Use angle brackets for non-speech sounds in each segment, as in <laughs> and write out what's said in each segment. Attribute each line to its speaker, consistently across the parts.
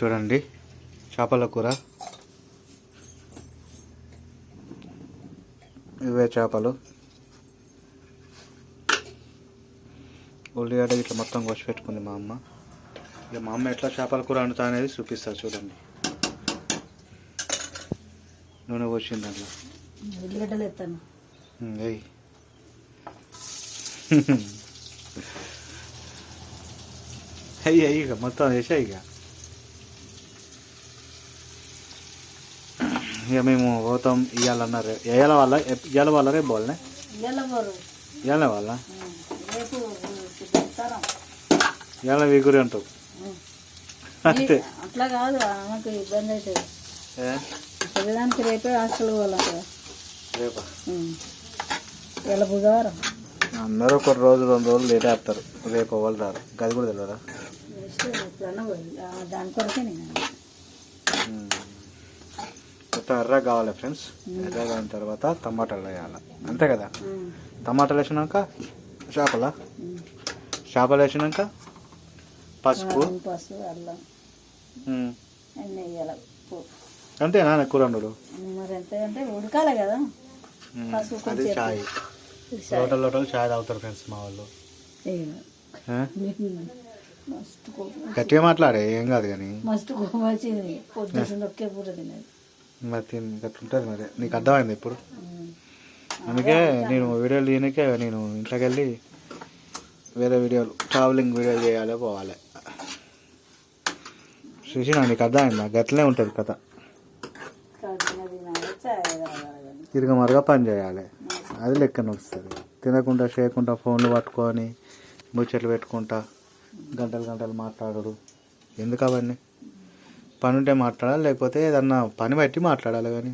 Speaker 1: చూడండి. చేపల కూర. ఇవే చేపలు. ఉల్లిగడ్డ ఇట్లా మొత్తం కోసి పెట్టుకుంది మా అమ్మ. ఇక మా అమ్మ ఎట్లా చేపల కూర వండుతా అనేది చూపిస్తా చూడండి. నూనె పోసింది అట్లా
Speaker 2: ఉల్లిగడ్డలు ఎత్తాను.
Speaker 1: అయ్యి అయ్యి <laughs> ఇక మొత్తం వేసా ఇక. ఇక మేము పోతాం ఇవ్వాలన్నారు ఇవాళ వాళ్ళ ఇవాళ వాళ్ళ? రేపు వాళ్ళనే ఇవాళ వాళ్ళ ఇవాళ వీగురి అంటావు. అంతే.
Speaker 2: అట్లా కాదు ఆమెకు ఇబ్బంది అవుతుంది? ప్రతిదానికి రేపే హాస్టల్ పోవాలంట
Speaker 1: రేపా?
Speaker 2: ఇలా బుధవారం.
Speaker 1: అందరూ ఒక రోజు రెండు రోజులు లేట్ వేస్తారు రేపు వాళ్ళు రారు? గది కూడా తెలియదా
Speaker 2: దాని కొరకే నేను.
Speaker 1: మొత్తం ఎర్రగా కావాలి ఫ్రెండ్స్. ఎర్రగా అయిన తర్వాత టమాటాలు వేయాలి. అంతే కదా? టమాటాలు వేసినాక చేపల. చేపలు వేసినాక పసుపు?
Speaker 2: అల్లం. వేయాలి. పో.
Speaker 1: అంతేనా కూర వండుడు?
Speaker 2: ఉడకాలి కదా?
Speaker 1: అది చాయ్. లోటల్ లోటల్ చాయ్ తాగుతారు ఫ్రెండ్స్ మా వాళ్ళు. గట్టిగా మాట్లాడే ఏం కాదు కానీ.
Speaker 2: మస్తు కోపం వచ్చింది. పొద్దున్న ఒకే పూట తిన్నది
Speaker 1: మరి అట్లుంటుంది మరి. నీకు అర్థమైంది ఇప్పుడు? అందుకే నేను వీడియోలు తీయనికే నేను ఇంట్లోకి వెళ్ళి వేరే వీడియోలు ట్రావెలింగ్ వీడియోలు చేయాలి పోవాలి. చూసినా నీకు అర్థమైందా? గట్లనే ఉంటుంది కథ. తిరిగి మరుగా పని చేయాలి. అది లెక్కన వస్తుంది. తినకుండా చేయకుండా ఫోన్లు పట్టుకొని ముచ్చట్లు పెట్టుకుంటా గంటలు గంటలు మాట్లాడడు. ఎందుకు అవన్నీ? పని ఉంటే మాట్లాడాలి? లేకపోతే ఏదన్నా పని బట్టి మాట్లాడాలి కానీ.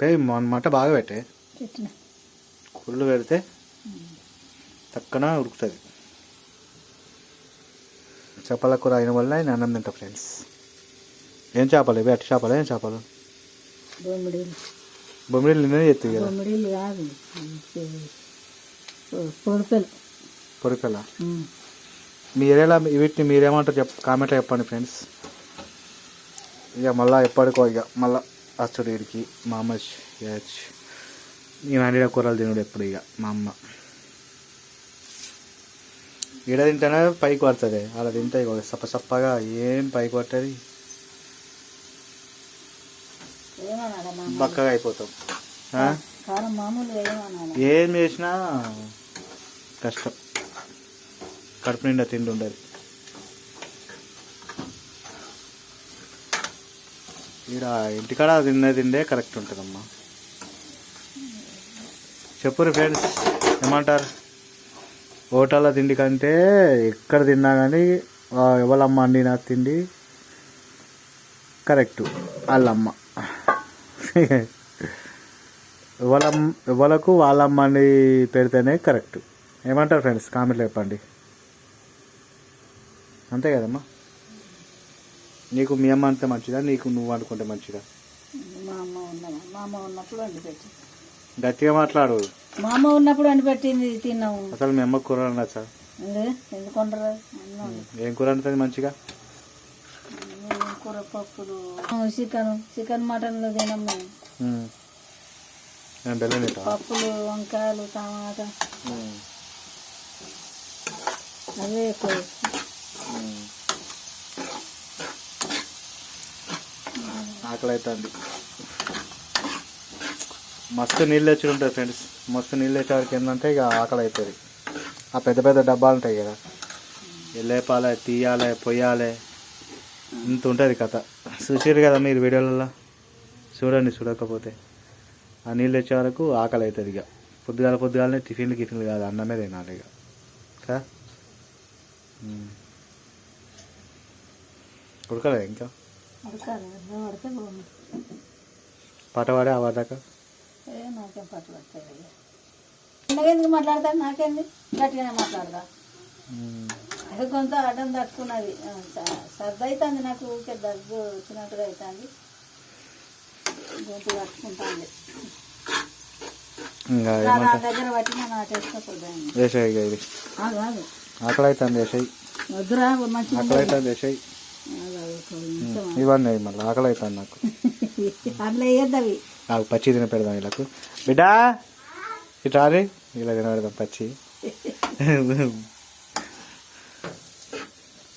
Speaker 1: పే మాట బాగా పెట్టే. కుళ్ళు పెడితే తక్కన ఉడుకుతుంది. చేపల కూర అయిన వల్ల నేను అన్నం తింటా ఫ్రెండ్స్. ఏం చేపలు? ఇవి అట్టి చేపలు? ఏం చేపలు?
Speaker 2: బొమ్మిడీలు
Speaker 1: బొమ్మిడి నిన్నే చెప్తుంది కదా. పొరికల. మీ ఏరియాలో వీటిని మీరేమంటారు చెప్ కామెంట్లో చెప్పండి ఫ్రెండ్స్. ఇక మళ్ళీ ఎప్పటికో ఇక మళ్ళీ అచ్చుడు వీడికి మా అమ్మ చేయొచ్చు నేను వండిన కూరలు తినుడు ఎప్పుడు ఇక మా అమ్మ. ఈడ తింటేనే పైకి పడుతుంది అలా తింటే ఇక సప్ప సప్పగా ఏం పైకి పట్టది. బక్కగా అయిపోతాం. ఏం చేసినా కష్టం. కడుపు నిండా తిండి ఉండదు. ఈడ ఇంటికాడ తిన్నే తిండే కరెక్ట్ ఉంటుందమ్మా. చెప్పురు ఫ్రెండ్స్ ఏమంటారు? హోటల్లో తిండి కంటే ఎక్కడ తిన్నా కానీ ఎవరమ్మ నా తిండి కరెక్ట్. వాళ్ళమ్మ. ఎవల ఎవలకు వాళ్ళమ్మ అండి పెడితేనే కరెక్ట్. ఏమంటారు ఫ్రెండ్స్? కామెంట్లో చెప్పండి. అంతే కదమ్మా? నీకు మీ అమ్మ అంతే మంచిదా? నీకు నువ్వు అనుకుంటే మంచిదా?
Speaker 2: మా అమ్మ ఉన్నదా మా అమ్మ ఉన్నప్పుడు పెట్టి
Speaker 1: గట్టిగా మాట్లాడు.
Speaker 2: మా అమ్మ ఉన్నప్పుడు వండి పెట్టింది తిన్నాము
Speaker 1: అసలు మీ అమ్మ కూర నచ్చా
Speaker 2: ఎందుకు వండరు?
Speaker 1: ఏం కూర అంటుంది మంచిగా?
Speaker 2: కూర? పప్పులు. చికెన్. చికెన్ మటన్లు తినాం మేము
Speaker 1: ఉమ్. నేను బెల్లం తింటా
Speaker 2: పప్పులు వంకాయలు టమాటా. అవే ఎక్కువ.
Speaker 1: ఆకలి అవుతుంది మస్తు నీళ్ళు వచ్చి ఉంటుంది ఫ్రెండ్స్. మస్తు నీళ్ళు వచ్చేవారికి ఏంటంటే ఇక ఆకలి అవుతుంది ఆ పెద్ద పెద్ద డబ్బాలు ఉంటాయి కదా. ఎల్లేపాలే తీయాలి పొయ్యాలి. ఇంత ఉంటుంది కథ. చూసారు కదా మీరు వీడియోలలో? చూడండి చూడకపోతే. ఆ నీళ్ళు వచ్చే వరకు ఆకలి అవుతుంది ఇక. పొద్దుగాల పొద్దుగాలనే టిఫిన్లు గిఫిన్లు కాదు అన్నమే తినాలి ఇక. కదా ఉమ్. ఉడకలే ఇంకా?
Speaker 2: ఉడకాలి అన్నం ఉడితే బాగుంది
Speaker 1: పాట పాడే ఆ పాడాక
Speaker 2: ఏ నాకేం ఎందుకు మాట్లాడతాను నాకేంది? గట్టిగానే మాట్లాడదా? అది కొంత అడ్డం తట్టుకున్నది. సర్ది అవుతుంది నాకు ఊరికే దగ్గు వచ్చినట్టుగా అవుతుంది గొంతు తట్టుకుంటుంది. నా దగ్గర పట్టి నేను అటు వేసుకోకూడదు
Speaker 1: వేసాయి ఇక ఇది.
Speaker 2: ఆగు ఆగు.
Speaker 1: ఆకలి అవుతుంది
Speaker 2: వద్దురా మంచిగా
Speaker 1: ఆకలి అవుతుంది ఇవన్నీ మళ్ళీ ఆకలి అవుతుంది నాకు. నాకు పచ్చి తిన పెడదాం వీళ్ళకు బిడ్డా! ఇటు రారి. ఇలా తినబెడదాం పచ్చి.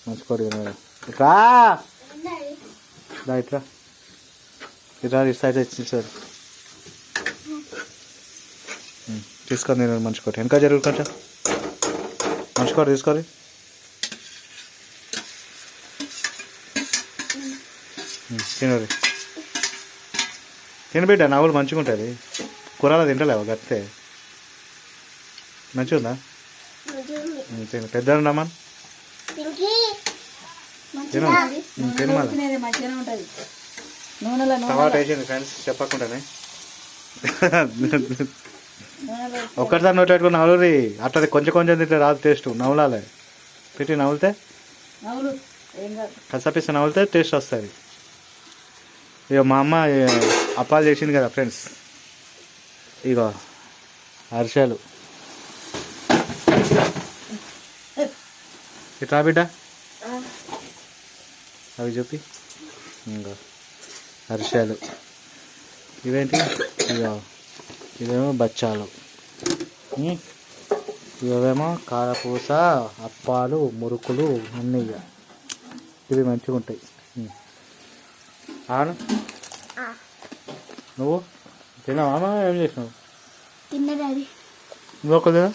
Speaker 1: మంచి కోడి తినబెడదాం. ఇట్రా దా ఇట్రా ఇస్తా ఇచ్చి సార్ తీసుకొని నేను మంచి కోటి వెనక జరుగు కొంచెం. మంచి కోటి తీసుకోరి తినరు. తిన బిడ్డ నవ్వులు మంచిగా ఉంటుంది కూరలో తింటలేవు గట్టే మంచిగా ఉందా ఉమ్, తిను. పెద్ద ఉండమా తిను
Speaker 2: తినేది
Speaker 1: టమాటా వేసింది ఫ్రెండ్స్ చెప్పకుండానే. ఒక్కటిసారి నోట్ పెట్టుకుని నవ్వురి అట్లా కొంచెం కొంచెం తింటే రాదు టేస్ట్. నవ్వులాలి. పెట్టి నవ్వులితే కసపిస్తే నవ్వులితే టేస్ట్ వస్తుంది. ఇక మా అమ్మ అప్పాలు చేసింది కదా ఫ్రెండ్స్ ఇక అరిశాలు ఇట్లా బిడ్డ? అవి చెప్పి ఇంకా అరిశాలు ఇవేంటి? ఇక ఇవేమో బచ్చాలు. ఇవేమో కారపూస అప్పాలు మురుకులు అన్నీ ఇక ఇవి మంచిగా ఉంటాయి ఆను. నువ్వు? తిన్నావా? ఏం చేసినావు?
Speaker 3: తిన్న డాడీ.
Speaker 1: నువ్వు ఒక తిన్నా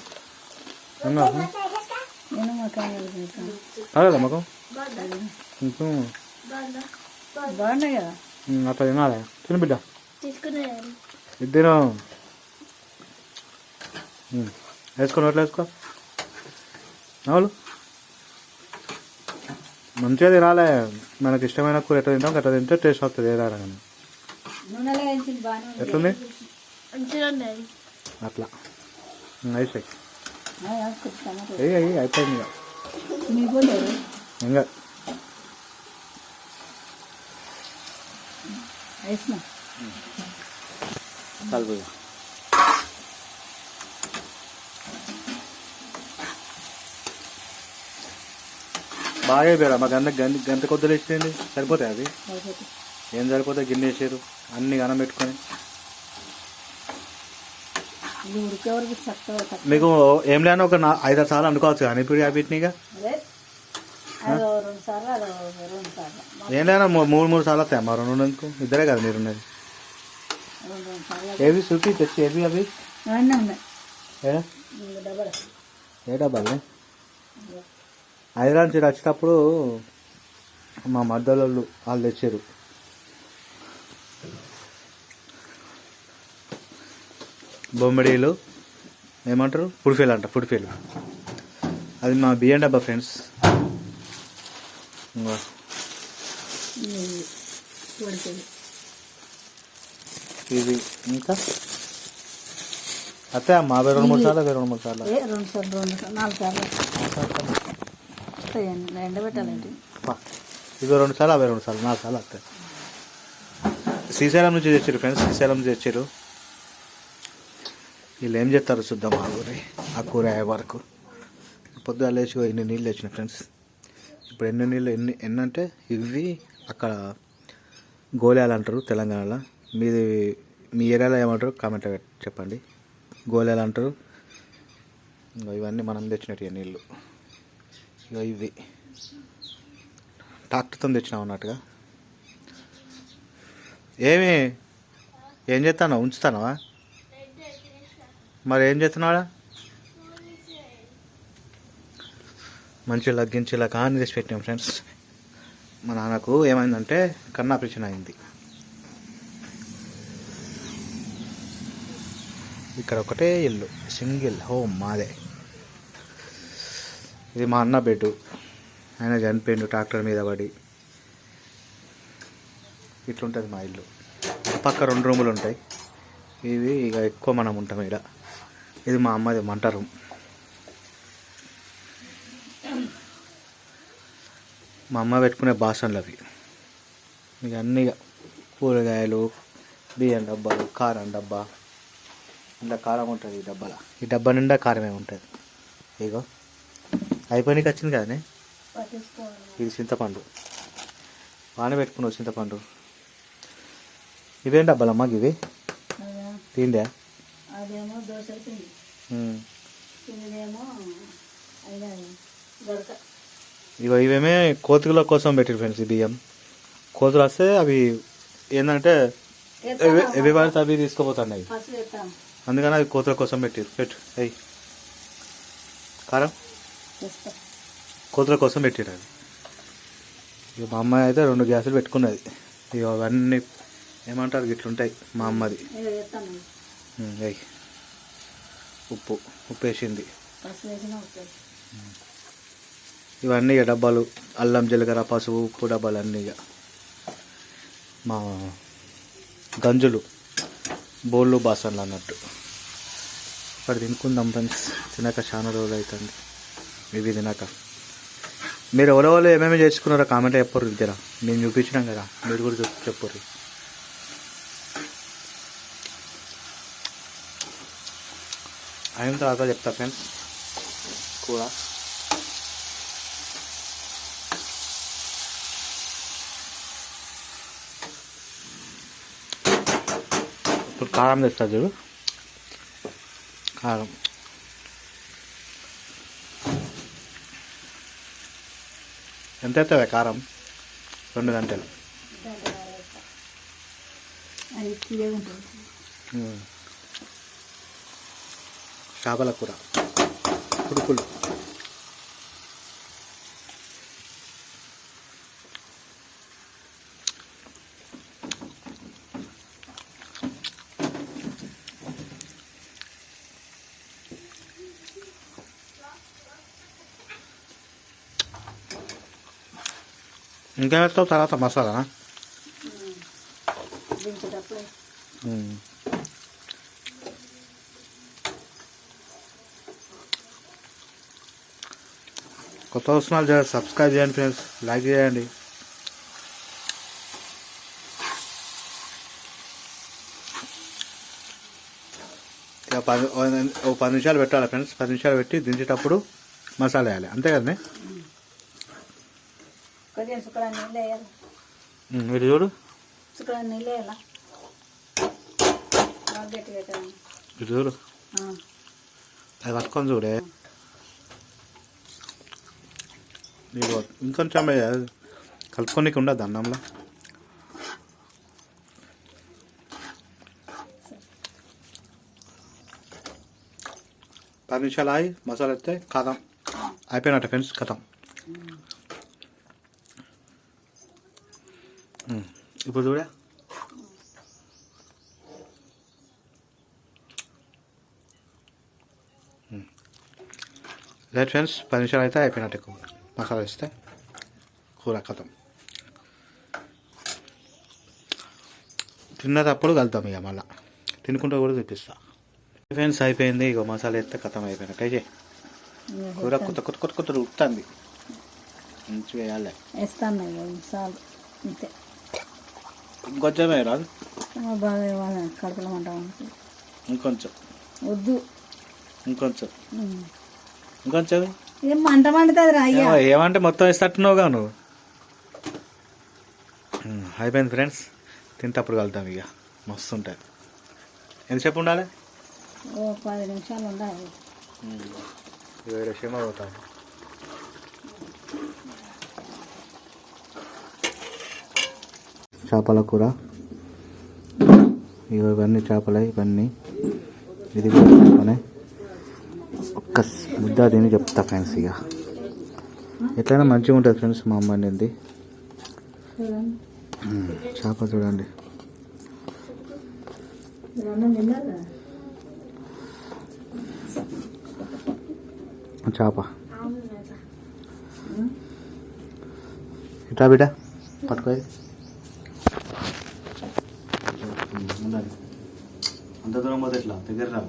Speaker 1: తిన్నావా?
Speaker 2: నేను మకాన్ తింటాను
Speaker 1: కాలేదా మాకు ఇంకో
Speaker 2: బాగున్నాయి కదా?
Speaker 1: అట్లా తినాలి. తిను బిడ్డ. ఇద్దరు వేసుకో నోట్లో వేసుకో. అవును మంచిగా తినాలి. మనకి ఇష్టమైన కూర ఎట్లా తింటాం అట్లా తింటే టేస్ట్ వస్తుంది ఏదైనా కానీ. ఎట్లుంది? అట్లా.
Speaker 2: టమాటా
Speaker 1: అయ్యి అయిపోయింది ఇక. ఇంకా బాగా అయిపోయాడు మా గంట గంట గంట కొద్దులు ఇచ్చేయండి సరిపోతాయి అది ఏం సరిపోతాయి? గిన్నె వేసారు. అన్ని గనం పెట్టుకొని. మీకు ఏం లేని ఒక ఐదారు సార్లు అనుకోవచ్చు కానీ ఇప్పుడు వీటినిగా ఏం లేనా? మూడు మూడు సార్లు వస్తాయి. మా రెండు ఉన్నందుకు ఇద్దరే కదా మీరు ఉన్నది. ఏవి? చూపి తెచ్చి ఏవి అవి? ఏ?
Speaker 2: డబ్బాలు
Speaker 1: హైదరాబాద్ నుంచి వచ్చేటప్పుడు మా మద్దలు వాళ్ళు తెచ్చారు. బొమ్మడీలు. ఏమంటారు? పుడిఫీలు అంట పుడిఫీలు. అది మా బియ్యం డబ్బా ఫ్రెండ్స్. ఇది ఇంకా? అత్తే అవి రెండు మూడు సార్లు రెండు మూడు సార్లు.
Speaker 2: ఏ రెండు సార్లు రెండు సార్లు నాలుగు సార్లు. వస్తాయండి ఎండబెట్టాలండి.
Speaker 1: ఇవి రెండు సార్లు అవి రెండు సార్లు నాలుగు సార్లు వస్తాయి శ్రీశైలం నుంచి తెచ్చారు ఫ్రెండ్స్ శ్రీశైలం నుంచి తెచ్చారు వీళ్ళు ఏం చేస్తారు చూద్దాం ఆ కూర ఆ కూర అయ్యే వరకు. పొద్దున లేచి ఎన్ని నీళ్ళు తెచ్చిన ఫ్రెండ్స్. ఇప్పుడు ఎన్ని నీళ్ళు ఎన్ని ఎన్ని అంటే ఇవి అక్కడ గోళాలు అంటారు తెలంగాణలో. మీది మీ ఏరియాలో ఏమంటారు? కామెంట్ చెప్పండి. గోళాలు అంటారు. ఇవన్నీ మనం తెచ్చినట్టు నీళ్ళు. ఇక ఇది. ట్రాక్టర్తో తెచ్చినావు అన్నట్టుగా? ఏమి? ఏం చేస్తానో ఉంచుతానవా? మరి ఏం చేస్తున్నాడా మంచిగా లగ్గించేలా కానీ తెచ్చి పెట్టినాం ఫ్రెండ్స్. మా నాన్నకు ఏమైందంటే కన్నా ఆపరేషన్ అయింది. ఇక్కడ ఒకటే ఇల్లు సింగిల్ హోమ్ మాదే. ఇది మా అన్న బెడ్ ఆయన చనిపోయిండు ట్రాక్టర్ మీద పడి. ఇట్లుంటుంది మా ఇల్లు. పక్క రెండు రూములు ఉంటాయి. ఇవి ఇక ఎక్కువ మనం ఉంటాం ఇక్కడ ఇది మా అమ్మది మంట రూమ్. మా అమ్మ పెట్టుకునే బాసన్లు అవి. ఇక అన్నీ ఇక కూరగాయలు బియ్యం డబ్బాలు కారం డబ్బా. ఇందులో కారం ఉంటుంది ఈ డబ్బాలో. ఈ డబ్బా నిండా కారమే ఉంటుంది. ఇగో. అయిపోయినాకి వచ్చింది కదనే? ఇది చింతపండు. వాన పెట్టుకున్నావు చింతపండు. ఇవేం డబ్బాలమ్మా ఇవి తిండే?
Speaker 2: అదేమో దోశ
Speaker 1: ఇగో ఇవేమే కోతుల కోసం పెట్టారు ఫ్రెండ్స్ ఈ బియ్యం. కోతులు వస్తే అవి ఏంటంటే ఎవి పడితే అవి తీసుకుపోతున్నాయి. అందుకని అవి కోతుల కోసం పెట్టారు. పెట్టు అయ్యి కారం? కోతుల కోసం పెట్టారు అది ఇక మా అమ్మాయి అయితే రెండు గ్యాసులు పెట్టుకున్నది. ఇక అవన్నీ ఏమంటారు గిట్లుంటాయి మా అమ్మది. ఉప్పు ఉప్పు. వేసింది ఇవన్నీ ఇక డబ్బాలు అల్లం జీలకర్ర పసుపు ఉప్పు డబ్బాలు అన్నీ ఇక మా గంజులు బోళ్ళు బాసన్లు అన్నట్టు. ఇక్కడ తినుకుందాం ఫ్రెండ్స్. తినక చాలా రోజులు అవుతుంది ఇవి తినక మీరు ఎవరెవరు ఏమేమి చేసుకున్నారో కామెంట్ చెప్పరు జర. మేము చూపించినాం కదా మీరు కూడా చెప్పరు అయిన తర్వాత చెప్తా ఫ్రెండ్స్ కూర ఇప్పుడు కారం తెస్తా చూడు. కారం. ఎంత అవుతుంది కారం? రెండు గంటలు. చేపల కూర. కుడుకులు ఇంకా వేస్తావు తర్వాత మసాలా. కొత్త వస్తున్నారు సబ్స్క్రైబ్ చేయండి ఫ్రెండ్స్ లైక్ చేయండి. ఇక పది ఓ పది నిమిషాలు పెట్టాలి ఫ్రెండ్స్ పది నిమిషాలు పెట్టి దించేటప్పుడు మసాలా వేయాలి. అంతే కదండి
Speaker 2: కొద్దిగా శుక్రాన్ని నీళ్ళు వేయాలి.
Speaker 1: ఉమ్, మీరు చూడు.
Speaker 2: శుక్రాన్ని నీళ్ళు వేయాలా? బాగా గట్టి పెట్టాలి.
Speaker 1: ఇటు చూడు. అది పట్టుకొని చూడే. ఇంకొంచెం. కలుపుకోనికి ఉండదు అన్నంలో. పది నిమిషాలు ఆగి మసాలా ఎత్తే కథం. అయిపోయినట్టు ఫ్రెండ్స్ కథం. ఇప్పుడు చూడే రైట్ ఫ్రెండ్స్ పది నిమిషాలు అయితే అయిపోయినట్టు కూర మసాలా వేస్తే కూర కథం తిన్నదప్పుడు కలుద్దాం ఇక మళ్ళా తినుకుంటూ కూడా చూపిస్తా ఫ్రెండ్స్ అయిపోయింది ఇక మసాలా వేస్తే కథం అయిపోయినట్టు అయితే కూర కొత్త కొత్త కొత్త కొత్త ఉడుకుతుంది మంచిగా వేయాలి
Speaker 2: వేస్తాను అంతే
Speaker 1: ఇంకొంచెం రాదు
Speaker 2: బాగా ఇవ్వాలి కడుపులో మంట.
Speaker 1: ఇంకొంచెం.
Speaker 2: వద్దు.
Speaker 1: ఇంకొంచెం. ఇంకొంచెం.
Speaker 2: ఏం మంట మండుతుంది రా అయ్యా?
Speaker 1: ఏమో, ఏమంటే మొత్తం వేస్తట్టున్నావుగా నువ్వు. అయిపోయింది ఫ్రెండ్స్. తింటప్పుడు కలుద్దాం ఇక. మస్తు ఉంటుంది ఎంతసేపు ఉండాలి?
Speaker 2: ఓ పది నిమిషాలు ఉండాలి.
Speaker 1: వేరే క్షమ అవుతాం చేపల కూర. ఇవన్నీ చేపలే ఇవన్నీ. ఇది కూడా చేపనే. ఒక్క ముద్ద తిని చెప్తా ఫ్రెండ్స్ ఇక ఎట్లయినా మంచిగా ఉంటుంది ఫ్రెండ్స్ మా అమ్మ నింది
Speaker 2: చూడండి.
Speaker 1: చేప చూడండి. చేప. ఇట్లా బిడ్డ పట్టుకో ఉండాలి. అంత దూరం పోతే ఎట్లా? దగ్గర రా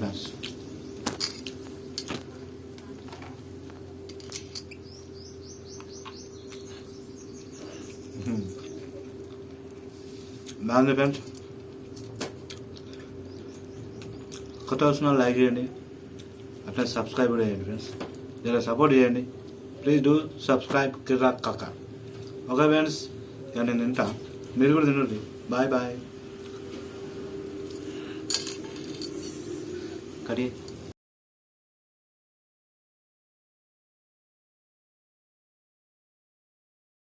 Speaker 1: ఫ్రెండ్స్ బాగుంది ఫ్రెండ్స్. కొత్త వస్తున్నా లైక్ చేయండి. అట్లా సబ్స్క్రైబ్ కూడా చేయండి ఫ్రెండ్స్ ఇలా సపోర్ట్ చేయండి. ప్లీజ్ డూ సబ్స్క్రైబ్ కిరాక్ కాక. ఓకే ఫ్రెండ్స్ ఇక నేను తింటా. మీరు కూడా తినండి. బాయ్ బాయ్ కడి